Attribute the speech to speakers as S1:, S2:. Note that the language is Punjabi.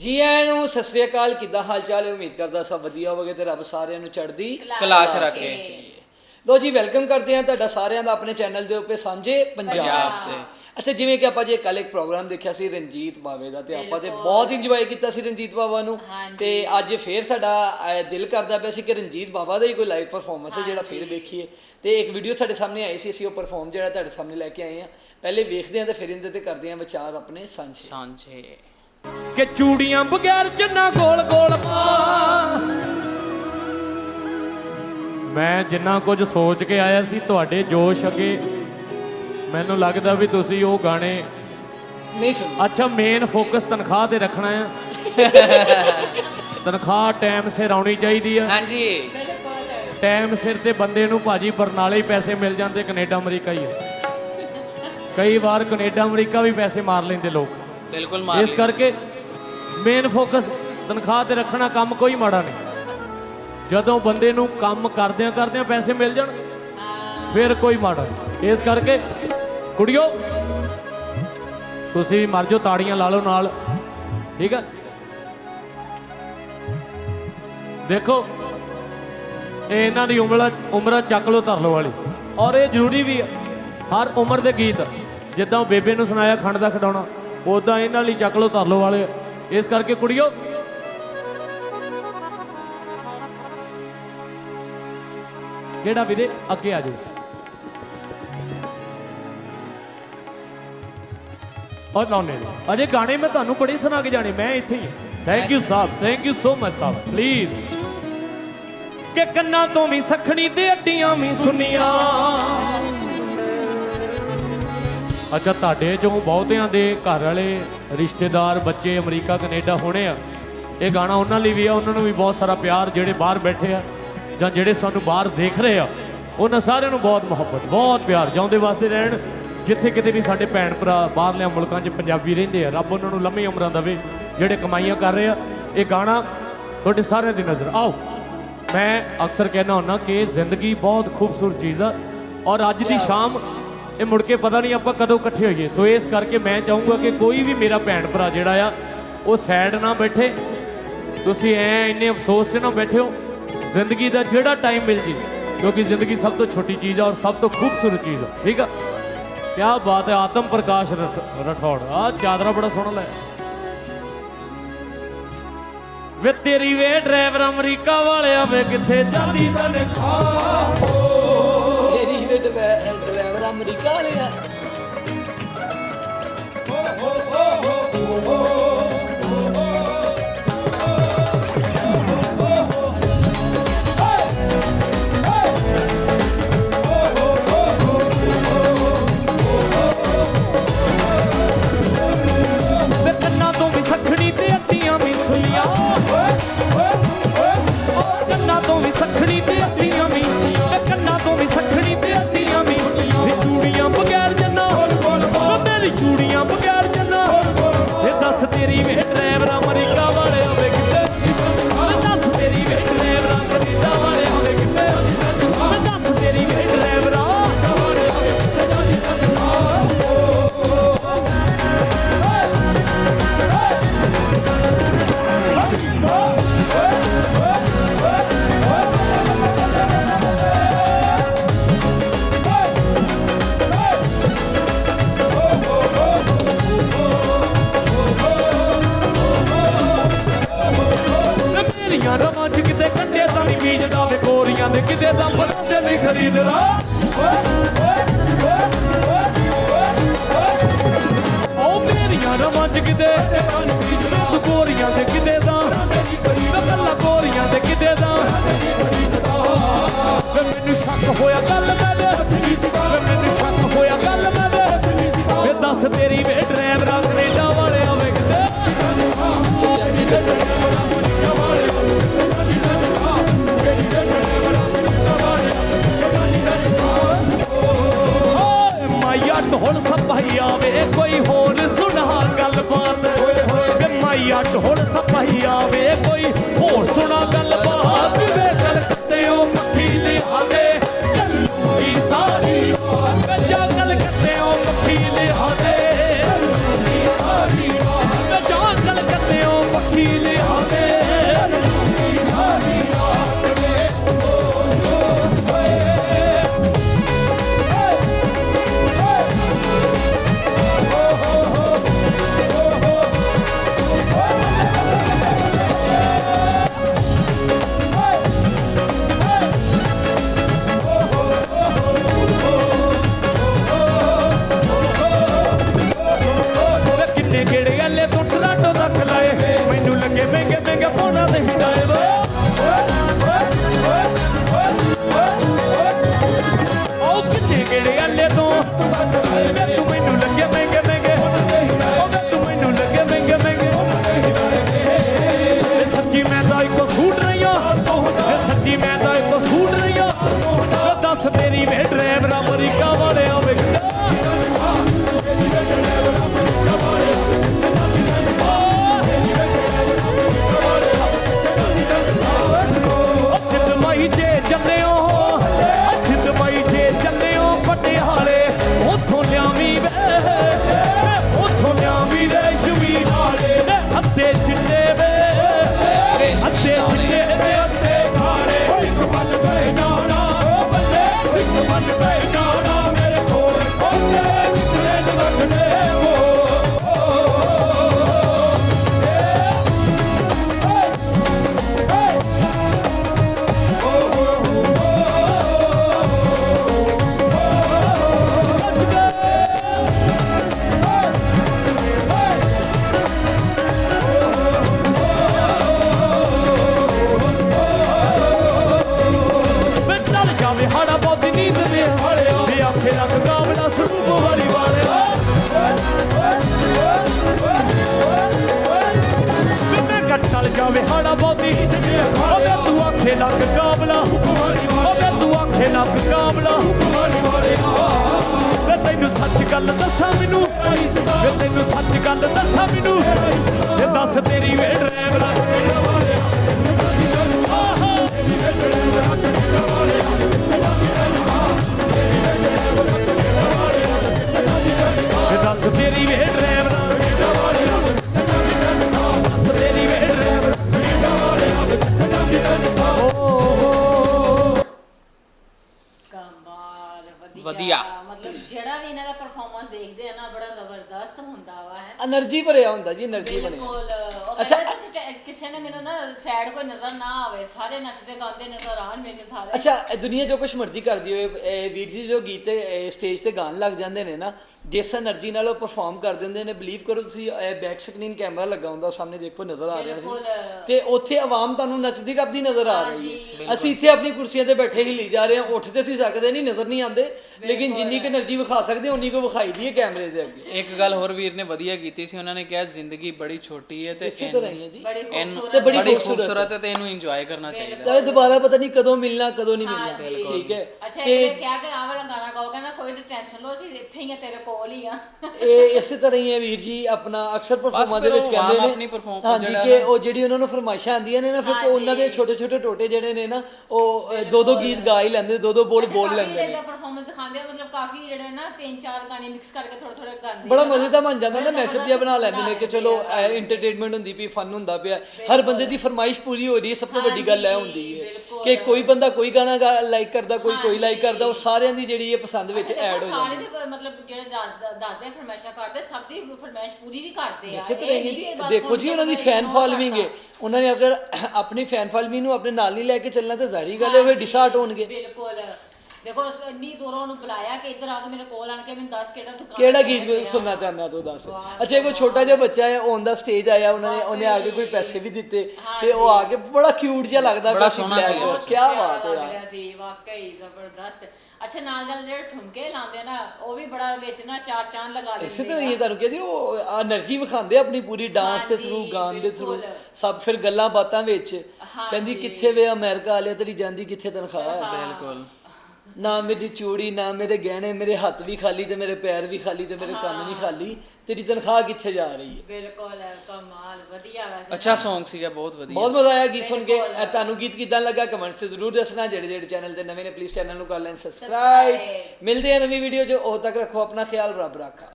S1: ਜੀ ਆਇਆਂ ਨੂੰ ਸਤਿ ਸ੍ਰੀ ਅਕਾਲ ਕਿੱਦਾਂ ਹਾਲ ਚਾਲ ਹੈ? ਉਮੀਦ ਕਰਦਾ ਸਭ ਵਧੀਆ ਹੋਵੇਗਾ ਤੇ ਰੱਬ ਸਾਰਿਆਂ ਨੂੰ ਚੜ੍ਹਦੀ
S2: ਕਲਾ ਚ ਰੱਖੇ।
S1: ਲੋ ਜੀ ਵੈਲਕਮ ਕਰਦੇ ਹਾਂ ਤੁਹਾਡਾ ਸਾਰਿਆਂ ਦਾ ਆਪਣੇ ਚੈਨਲ ਦੇ ਉੱਤੇ ਸਾਂਝੇ ਪੰਜਾਬ
S2: ਤੇ।
S1: ਅੱਛਾ ਜਿਵੇਂ ਕਿ ਆਪਾਂ ਜੇ ਕੱਲ ਇੱਕ ਪ੍ਰੋਗਰਾਮ ਦੇਖਿਆ ਸੀ ਰਣਜੀਤ ਬਾਵੇ ਦਾ ਤੇ ਆਪਾਂ ਤੇ ਬਹੁਤ ਇੰਜੋਏ ਕੀਤਾ ਸੀ ਰਣਜੀਤ ਬਾਵਾ ਨੂੰ। ਤੇ ਅੱਜ ਫੇਰ ਸਾਡਾ ਦਿਲ ਕਰਦਾ ਪਿਆ ਸੀ ਕਿ ਰਣਜੀਤ ਬਾਵਾ ਦਾ ਹੀ ਕੋਈ ਲਾਈਵ ਪਰਫਾਰਮੈਂਸ ਹੈ ਜਿਹੜਾ ਫੇਰ ਵੇਖੀਏ। ਤੇ ਇੱਕ ਵੀਡੀਓ ਸਾਡੇ ਸਾਹਮਣੇ ਆਈ ਸੀ ਅਸੀਂ ਉਹ ਪਰਫਾਰਮ ਜਿਹੜਾ ਤੁਹਾਡੇ ਸਾਹਮਣੇ ਲੈ ਕੇ ਆਏ ਹਾਂ। ਪਹਿਲੇ ਵੇਖਦੇ ਹਾਂ ਤੇ ਫਿਰ ਇਹਦੇ ਤੇ ਕਰਦੇ ਹਾਂ ਵਿਚਾਰ ਆਪਣੇ ਸਾਂਝੇ।
S2: ਸਾਂਝੇ।
S3: ਕਿ ਚੂੜੀਆਂ ਬਗੈਰ ਜੰਨਾ ਗੋਲ ਗੋਲ ਪਾ। ਮੈਂ ਜਿੰਨਾ ਕੁਝ ਸੋਚ ਕੇ ਆਇਆ ਸੀ ਤੁਹਾਡੇ ਜੋਸ਼ ਅੱਗੇ ਮੈਨੂੰ ਲੱਗਦਾ ਵੀ ਤੁਸੀਂ ਉਹ ਗਾਣੇ
S1: ਨਹੀਂ ਸੁਣ
S3: ਅੱਛਾ ਮੇਨ ਫੋਕਸ ਤਨਖਾਹ ਤੇ ਰੱਖਣਾ ਆ। ਤਨਖਾਹ ਟਾਈਮ ਸਿਰ ਆਉਣੀ ਚਾਹੀਦੀ ਆ।
S2: ਹਾਂਜੀ।
S3: ਟਾਈਮ ਸਿਰ ਤੇ ਬੰਦੇ ਨੂੰ ਭਾਜੀ ਬਰਨਾਲੇ ਹੀ ਪੈਸੇ ਮਿਲ ਜਾਂਦੇ ਕੈਨੇਡਾ ਅਮਰੀਕਾ ਹੀ ਆ। ਕਈ ਵਾਰ ਕੈਨੇਡਾ ਅਮਰੀਕਾ ਵੀ ਪੈਸੇ ਮਾਰ ਲੈਂਦੇ ਲੋਕ।
S2: ਬਿਲਕੁਲ ਮਾਰ
S3: ਇਸ। ਕਰਕੇ ਮੇਨ ਫੋਕਸ ਤਨਖਾਹ ਤੇ ਰੱਖਣਾ ਕੰਮ ਕੋਈ ਮਾੜਾ ਨਹੀਂ। ਜਦੋਂ ਬੰਦੇ ਨੂੰ ਕੰਮ ਕਰਦਿਆਂ ਕਰਦਿਆਂ ਪੈਸੇ ਮਿਲ ਜਾਣ ਫਿਰ ਕੋਈ ਮਾੜਾ ਨਹੀਂ। ਇਸ ਕਰਕੇ ਕੁੜੀਓ ਤੁਸੀਂ ਵੀ ਮਰ ਜਾਓ ਤਾੜੀਆਂ ਲਾ ਲਓ ਨਾਲ। ਠੀਕ ਹੈ ਦੇਖੋ ਇਹ ਇਹਨਾਂ ਦੀ ਉਮਰ ਉਮਰ ਚੱਕ ਲੋ ਧਰ ਲੋ ਵਾਲੀ। ਔਰ ਇਹ ਜ਼ਰੂਰੀ ਵੀ ਹੈ ਹਰ ਉਮਰ ਦੇ ਗੀਤ ਜਿੱਦਾਂ ਬੇਬੇ ਨੂੰ ਸੁਣਾਇਆ ਖੰਡ ਦਾ ਖਡਾਉਣਾ ਉਦਾਂ ਇਹਨਾਂ ਲਈ ਚੱਕ ਲੋ ਧਰ ਲੋ ਵਾਲੇ। ਇਸ ਕਰਕੇ ਕੁੜੀਓ। ਕਿਹੜਾ ਵੀਰੇ? ਅੱਗੇ ਆ ਜਾਓ। ਔਰ ਲਾਉਣੇ ਅਜੇ ਗਾਣੇ ਮੈਂ ਤੁਹਾਨੂੰ ਬੜੇ ਸੁਣਾ ਕੇ ਜਾਣੇ, ਮੈਂ ਇੱਥੇ ਹੀ ਥੈਂਕ ਯੂ ਸਾਹਿਬ ਥੈਂਕ ਯੂ ਸੋ ਮਚ ਸਾਹਿਬ ਪਲੀਜ਼ ਕਿ ਕੰਨਾਂ ਤੋਂ ਵੀ ਸਖਣੀ ਤੇ ਅੱਡੀਆਂ ਵੀ ਸੁਨੀਆਂ। ਅੱਛਾ ਤੁਹਾਡੇ ਚੋਂ ਬਹੁਤਿਆਂ ਦੇ ਘਰ ਵਾਲੇ ਰਿਸ਼ਤੇਦਾਰ ਬੱਚੇ ਅਮਰੀਕਾ ਕੈਨੇਡਾ ਹੋਣੇ ਆ। ਇਹ ਗਾਣਾ ਉਹਨਾਂ ਲਈ ਵੀ ਆ ਉਹਨਾਂ ਨੂੰ ਵੀ ਬਹੁਤ ਸਾਰਾ ਪਿਆਰ ਜਿਹੜੇ ਬਾਹਰ ਬੈਠੇ ਆ ਜਾਂ ਜਿਹੜੇ ਸਾਨੂੰ ਬਾਹਰ ਦੇਖ ਰਹੇ ਆ ਉਹਨਾਂ ਸਾਰਿਆਂ ਨੂੰ ਬਹੁਤ ਮੁਹੱਬਤ ਬਹੁਤ ਪਿਆਰ ਜਿਉਂਦੇ ਵਾਸਤੇ ਰਹਿਣ। ਜਿੱਥੇ ਕਿਤੇ ਵੀ ਸਾਡੇ ਭੈਣ ਭਰਾ ਬਾਹਰਲੇ ਮੁਲਕਾਂ 'ਚ ਪੰਜਾਬੀ ਰਹਿੰਦੇ ਆ ਰੱਬ ਉਹਨਾਂ ਨੂੰ ਲੰਮੀ ਉਮਰਾਂ ਦੇਵੇ ਜਿਹੜੇ ਕਮਾਈਆਂ ਕਰ ਰਹੇ ਆ। ਇਹ ਗਾਣਾ ਤੁਹਾਡੇ ਸਾਰਿਆਂ ਦੀ ਨਜ਼ਰ ਆਓ। ਮੈਂ ਅਕਸਰ ਕਹਿਣਾ ਹੁੰਦਾ ਕਿ ਜ਼ਿੰਦਗੀ ਬਹੁਤ ਖੂਬਸੂਰਤ ਚੀਜ਼ ਆ ਔਰ ਅੱਜ ਦੀ ਸ਼ਾਮ ਇਹ ਮੁੜ ਕੇ ਪਤਾ ਨਹੀਂ ਆਪਾਂ ਕਦੋਂ ਇਕੱਠੇ ਹੋਈਏ। ਸੋ ਇਸ ਕਰਕੇ ਮੈਂ ਚਾਹੂੰਗਾ ਕਿ ਕੋਈ ਵੀ ਮੇਰਾ ਭੈਣ ਭਰਾ ਜਿਹੜਾ ਆ, ਉਹ ਸੈਡ ਨਾ ਬੈਠੇ। ਤੁਸੀਂ ਐ ਇੰਨੇ ਅਫਸੋਸ 'ਚ ਨਾ ਬੈਠਿਓ। ਜ਼ਿੰਦਗੀ ਦਾ ਜਿਹੜਾ ਟਾਈਮ ਮਿਲ ਜੇ, ਕਿਉਂਕਿ ਜ਼ਿੰਦਗੀ ਸਭ ਤੋਂ ਛੋਟੀ ਚੀਜ਼ ਆ ਔਰ ਸਭ ਤੋਂ ਖੂਬਸੂਰਤ ਚੀਜ਼ ਆ। ਠੀਕ ਆ? ਕੀ ਬਾਤ ਹੈ, ਆਤਮ ਪ੍ਰਕਾਸ਼ ਰਠੌੜ। ਆ ਚਾਦਰਾ ਬੜਾ ਸੋਹਣਾ ਲਾਇਆ। ਵੇ ਤੇਰੀ ਵੇ ਡਰਾਈਵਰ ਅਮਰੀਕਾ ਵਾਲਿਆ ਵੇ ਕਿੱਥੇ ਜਾਂਦੀ ਤਨਖਾਹ
S1: ਤੇਰੀ ਵੇ ਡਰਾਈਵਰ ਅਮਰੀਕਾ ਵਾਲੇ ਆ
S3: ਵੇ ਵੇ ਮੇਰੀਆਂ ਰਵਾਂ ਚ ਕਿਤੇ ਕੰਡੇ ਤਾਂ ਨਹੀਂ ਬੀਜਦਾ ਵੇ ਗੋਰੀਆਂ ਦੇ ਕਿਤੇ ਤਾਂ ਬਰਦੇ ਨਹੀਂ ਖਰੀਦਦਾ। ਉਹ ਮੇਰੀਆਂ ਰਵਾਂ ਚ ਕਿਤੇ ਕੋਰੀਆਂ ਗੋਰੀਆਂ ਦੇ ਕਿਤੇ ਦਾ ਵੇ ਕੱਲਾ ਗੋਰੀਆਂ ਦੇ ਕਿਤੇ ਦਾ ਮੈਨੂੰ ਸ਼ੱਕ ਹੋਇਆ ਗੱਲ ਮਾਇਆ ਢੋਲ ਸਪਾਈਆ ਵੇ ਕੋਈ ਹੋਰ ਸੁਣਾ ਗੱਲਬਾਤ। ਵੇ ਮਾਇਆ ਢੋਲ ਸਪਾਈਆ ਵੇ। ਆਖੇ ਲੱਗ ਕਾਬਲਾ। ਓ ਵੇ ਤੂੰ ਆਖੇ ਲੱਗ ਕਾਬਲਾ। ਵੇ ਤੈਨੂੰ ਸੱਚ ਗੱਲ ਦੱਸਾਂ।
S1: એનર્ਜੀ ਭਰਿਆ ਹੁੰਦਾ ਜੀ એનર્ਜੀ ਬਣਿਆ।
S2: ਬਿਲਕੁਲ ਉਹ
S1: ਅੱਛਾ,
S2: ਕਹਿੰਦਾ ਤੁਸੀਂ ਟੈ- ਕਿਸੇ ਨੇ ਮੈਨੂੰ ਨਾ ਸੈਡ ਕੋਈ ਨਜ਼ਰ ਨਾ ਆਵੇ ਸਾਰੇ ਨੱਚਦੇ ਗਾਉਂਦੇ ਨਜ਼ਰ ਆਣ ਮੈਨੂੰ ਸਾਰੇ।
S1: ਅੱਛਾ ਇਹ ਦੁਨੀਆ ਜੋ ਕੁਛ ਮਰਜ਼ੀ ਕਰਦੀ ਹੋਏ ਇਹ ਵੀਰ ਜੀ ਜੋ ਗੀਤ ਸਟੇਜ ਤੇ ਗਾਣ ਲੱਗ ਜਾਂਦੇ ਨੇ ਨਾ ਜਿਸ એનર્ਜੀ ਨਾਲ ਉਹ ਪਰਫਾਰਮ ਕਰ ਦਿੰਦੇ ਨੇ ਬਲੀਵ ਕਰੋ ਤੁਸੀਂ ਬੈਕ ਸਕਰੀਨ ਕੈਮਰਾ ਲੱਗਾ ਹੁੰਦਾ ਸਾਹਮਣੇ ਦੇਖੋ ਨਜ਼ਰ ਆ ਰਿਹਾ ਸੀ। ਤੇ ਉੱਥੇ ਆਵਾਮ ਤੁਹਾਨੂੰ ਨੱਚਦੀ ਟੱਪਦੀ ਨਜ਼ਰ ਆ ਰਹੀ ਹੈ। ਅਸੀਂ ਇੱਥੇ ਆਪਣੀ ਕੁਰਸੀਆਂ ਤੇ ਬੈਠੇ ਹੀ ਲਈ ਜਾ ਰਹੇ ਹਾਂ ਉੱਠ ਤੇ ਅਸੀਂ ਸਕਦੇ ਨਹੀਂ ਨਜ਼ਰ ਨਹੀਂ ਆਉਂਦੇ। ਲੇਕਿਨ ਜਿੰਨੀ ਕਿ એનર્ਜੀ ਵਿਖਾ ਸਕਦੇ ਉਨੀ ਕੁ ਵਿਖਾਈ ਦੀ ਹੈ ਕੈਮਰੇ ਦੇ ਅੱਗੇ।
S4: ਇੱਕ ਗੱਲ ਹੋਰ ਵੀਰ ਨੇ ਵਧੀਆ ਕੀਤੀ ਸੀ ਉਹਨਾਂ ਨੇ ਕਿਹਾ ਜ਼ਿੰਦਗੀ ਬੜੀ ਛੋਟੀ ਹੈ ਤੇ
S1: ਇਸੇ ਜੀ। ਤੇ ਬੜੀ ਖੂਬਸੂਰਤ।
S4: ਹੈ ਤੇ ਇਹਨੂੰ ਇੰਜੋਏ ਕਰਨਾ ਚਾਹੀਦਾ।
S1: ਤੇ ਦੁਬਾਰਾ ਪਤਾ ਨਹੀਂ ਕਦੋਂ ਮਿਲਣਾ ਕਦੋਂ ਨਹੀਂ ਮਿਲਣਾ। ਠੀਕ ਹੈ।
S2: ਅੱਛਾ ਇਹ ਕਿਹਾ ਵਾਲਾ ਗਾਣਾ ਕੋਈ ਟੈਨਸ਼ਨ ਲੋ ਅਸੀਂ ਇੱਥੇ ਹੀ ਆ ਤੇਰੇ ਕੋਲ ਹੀ ਆ।
S1: ਇਹ ਇਸੇ ਤਰ੍ਹਾਂ ਹੀ ਹੈ ਵੀਰ ਜੀ ਆਪਣਾ ਅਕਸਰ ਪਰਫਾਰਮਾ ਦੇ ਵਿੱਚ ਕਹਿੰਦੇ ਨੇ
S4: ਆਪਣੀ
S1: ਹਾਂਜੀ
S4: ਜਿਹੜਾ
S1: ਕਿ ਉਹ ਜਿਹੜੀ ਉਹਨਾਂ ਨੂੰ ਫਰਮਾਇਸ਼ਾਂ ਆਉਂਦੀਆਂ ਨੇ ਨਾ ਫਿਰ ਉਹਨਾਂ ਦੇ ਛੋਟੇ ਛੋਟੇ ਟੋਟੇ ਜਿਹੜੇ ਨੇ ਨਾ ਉਹ ਦੋ ਦੋ ਗੀਤ ਗਾ ਹੀ ਲੈਂਦੇ ਦੋ ਦੋ ਬੋਲ ਬੋਲ ਲੈਂਦੇ ਨੇ।
S2: ਪਰਫਾਰਮੈਂਸ ਦਿਖਾਉਂਦੇ ਆ ਮਤਲਬ ਕਾਫੀ ਜਿਹੜੇ ਨਾ ਤਿੰਨ ਚਾਰ ਗਾਣੇ ਮਿਕਸ ਕਰਕੇ ਥੋੜੇ ਥੋੜੇ ਗਾਉਂਦੇ
S1: ਬੜਾ
S2: ਆ।
S1: ਮਜ਼ੇਦਾਰ ਬਣ ਜਾਂਦਾ ਨਾ ਮੈਸੇਜ ਜਿਹਾ ਬਣਾ ਲੈਂਦੇ ਨੇ ਕਿ ਚਲੋ ਐਂਟਰਟੇਨਮੈਂਟ ਹੁੰਦੀ ਪਈ ਫਨ ਹੁੰਦਾ ਪਿਆ। ਹਰ ਬੰਦੇ ਦੀ ਫਰਮਾਇਸ਼ ਪੂਰੀ ਹੋ ਰਹੀ ਹੈ ਸਭ ਤੋਂ ਵੱਡੀ ਗੱਲ ਇਹ ਹੁੰਦੀ ਹੈ। ਕਿ ਕੋਈ ਬੰਦਾ ਕੋਈ ਗਾਣਾ ਲਾਈਕ ਕਰਦਾ ਕੋਈ ਕੋਈ ਲਾਈਕ ਕਰਦਾ ਉਹ ਸਾਰਿਆਂ ਦੀ ਜਿਹੜੀ ਹੈ ਪਸੰਦ ਵਿੱਚ ਐਡ ਹੋ
S2: ਸਾਰੇ
S1: ਜਾਂਦੀ
S2: ਦੇ ਮਤਲਬ ਜਿਹੜੇ ਦੱਸ- ਦੱਸਦੇ ਆ ਫਰਮਾਇਸ਼ਾਂ ਕਰਦੇ ਸਭ ਦੀ ਫਰਮਾਇਸ਼ ਪੂਰੀ ਵੀ ਕਰਦੇ ਆ।
S1: ਇਸੇ
S2: ਇਹ
S1: ਤਰ੍ਹਾਂ ਹੀ ਜੀ ਦੇਖੋ ਜੀ ਉਹਨਾਂ ਦੀ ਫੈਨ ਫਾਲੋਇੰਗ ਹੈ। ਉਹਨਾਂ ਨੇ ਅਗਰ ਆਪਣੀ ਫੈਨ ਫਾਲੋਇੰਗ ਨੂੰ ਆਪਣੇ ਨਾਲ ਨਹੀਂ ਲੈ ਕੇ ਚੱਲਣਾ ਤਾਂ ਜ਼ਾਹਰੀ ਗੱਲ ਹੈ ਉਹ ਡਿਸਾਰਟ ਹੋਣਗੇ।
S2: ਬਿਲਕੁਲ। ਦੇਖੋ ਇੰਨੀ ਦੂਰੋਂ ਉਹਨੂੰ ਬੁਲਾਇਆ ਕਿ ਇੱਧਰ ਆ ਕੇ ਮੇਰੇ ਕੋਲ ਆਣ ਕੇ ਮੈਨੂੰ ਦੱਸ ਕਿਹੜਾ ਦੁਕਾਨ
S1: ਕਿਹੜਾ ਗੀਤ ਸੁਣਨਾ ਚਾਹੁੰਦਾ ਤੂੰ ਦੱਸ? ਅੱਛਾ ਕੋਈ ਛੋਟਾ ਜਿਹਾ ਬੱਚਾ ਹੈ ਔਨ ਦਾ ਸਟੇਜ ਆਇਆ ਉਹਨਾਂ ਨੇ ਉਹਨੇ ਆ ਕੇ ਕੋਈ ਪੈਸੇ ਵੀ ਦਿੱਤੇ ਤੇ ਉਹ ਆ ਕੇ ਬੜਾ ਕਿਊਟ ਜਿਹਾ ਲੱਗਦਾ
S4: ਬੜਾ ਸੋਹਣਾ
S1: ਸੀ। ਕੀ ਬਾਤ ਹੈ ਯਾਰ।
S2: ਸੀ ਵਾਕਈ ਜ਼ਬਰਦਸਤ। ਅੱਛਾ ਨਾਲ ਨਾਲ ਜਿਹੜੇ ਠੁਮਕੇ ਲਾਉਂਦੇ ਨਾ ਉਹ ਵੀ ਬੜਾ ਵਿੱਚ ਨਾ ਚਾਰ ਚਾਂਦ ਲਗਾ ਦਿੰਦੇ
S1: ਇਸੇ ਤਰ੍ਹਾਂ ਹੀ ਤੁਹਾਨੂੰ ਕਹਿੰਦੇ ਉਹ એનર્ਜੀ ਵਿਖਾਉਂਦੇ ਆਪਣੀ ਪੂਰੀ ਡਾਂਸ ਦੇ ਥਰੂ ਗਾਣ ਦੇ ਥਰੂ ਸਭ ਫਿਰ ਗੱਲਾਂ ਬਾਤਾਂ ਵਿੱਚ। ਕਹਿੰਦੀ ਕਿੱਥੇ ਵੇ ਅਮਰੀਕਾ ਵਾਲੇ ਤੇਰੀ ਜਾਂਦੀ ਕਿੱਥੇ ਤਨਖਾਹ।
S4: ਬਿਲਕੁਲ।
S1: ਨਾ ਮੇਰੀ ਚੂੜੀ ਨਾ ਮੇਰੇ ਗਹਿਣੇ ਮੇਰੇ ਹੱਥ ਵੀ ਖਾਲੀ ਤੇ ਮੇਰੇ ਪੈਰ ਵੀ ਖਾਲੀ ਤੇ ਮੇਰੇ ਕੰਨ ਵੀ ਖਾਲੀ। ਤੇਰੀ ਤਨਖਾਹ ਕਿੱਥੇ ਜਾ ਰਹੀ ਹੈ?
S2: ਬਿਲਕੁਲ ਕਮਾਲ ਵਧੀਆ ਵੈਸੇ
S4: ਅੱਛਾ Song ਸੀਗਾ ਬਹੁਤ ਵਧੀਆ।
S1: ਬਹੁਤ ਮਜ਼ਾ ਆਇਆ ਗੀਤ ਸੁਣ ਕੇ। ਇਹ ਤੁਹਾਨੂੰ ਗੀਤ ਕਿਦਾਂ ਲੱਗਾ ਕਮੈਂਟਸ 'ਚ ਜ਼ਰੂਰ ਦੱਸਣਾ। ਜਿਹੜੇ ਜਿਹੜੇ ਚੈਨਲ ਤੇ ਨਵੇਂ ਨੇ ਪਲੀਜ਼ ਚੈਨਲ ਨੂੰ ਕਰ ਲੈਣ। ਸਬਸਕ੍ਰਾਈਬ ਮਿਲਦੇ ਆ ਨਵੀਂ ਵੀਡੀਓ 'ਚ। ਉਦੋਂ ਤੱਕ ਰੱਖੋ ਆਪਣਾ ਖਿਆਲ ਰੱਬ ਰੱਖਾ।